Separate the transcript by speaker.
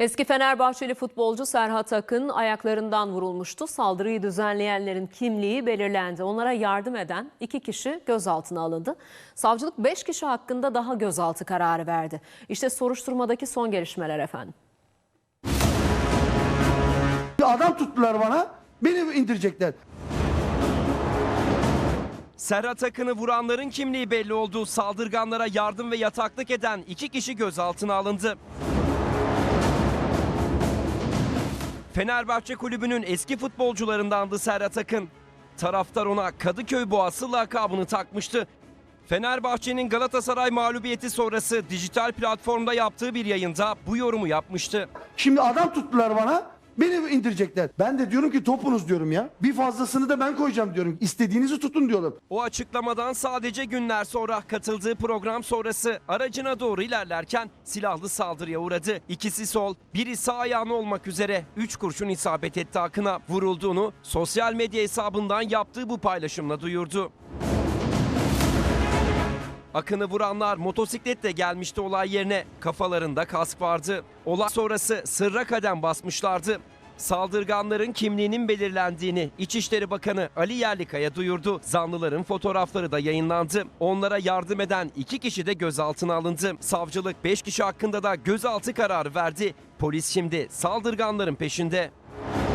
Speaker 1: Eski Fenerbahçeli futbolcu Serhat Akın ayaklarından vurulmuştu. Saldırıyı düzenleyenlerin kimliği belirlendi. Onlara yardım eden iki kişi gözaltına alındı. Savcılık 5 kişi hakkında daha gözaltı kararı verdi. İşte soruşturmadaki son gelişmeler efendim.
Speaker 2: Bir adam tuttular bana. Beni indirecekler.
Speaker 3: Serhat Akın'ı vuranların kimliği belli oldu. Saldırganlara yardım ve yataklık eden iki kişi gözaltına alındı. Fenerbahçe kulübünün eski futbolcularındandı Serhat Akın. Taraftar ona Kadıköy Boğası lakabını takmıştı. Fenerbahçe'nin Galatasaray mağlubiyeti sonrası dijital platformda yaptığı bir yayında bu yorumu yapmıştı.
Speaker 2: Şimdi adam tuttular bana. Beni indirecekler. Ben de diyorum ki topunuz diyorum ya. Bir fazlasını da ben koyacağım diyorum. İstediğinizi tutun diyorlar.
Speaker 3: O açıklamadan sadece günler sonra katıldığı program sonrası aracına doğru ilerlerken silahlı saldırıya uğradı. İkisi sol, biri sağ ayağına olmak üzere 3 kurşun isabet etti Akın'a. Vurulduğunu sosyal medya hesabından yaptığı bu paylaşımla duyurdu. Akın'ı vuranlar motosikletle gelmişti olay yerine. Kafalarında kask vardı. Olay sonrası sırra kadem basmışlardı. Saldırganların kimliğinin belirlendiğini İçişleri Bakanı Ali Yerlikaya duyurdu. Zanlıların fotoğrafları da yayınlandı. Onlara yardım eden iki kişi de gözaltına alındı. Savcılık 5 kişi hakkında da gözaltı kararı verdi. Polis şimdi saldırganların peşinde.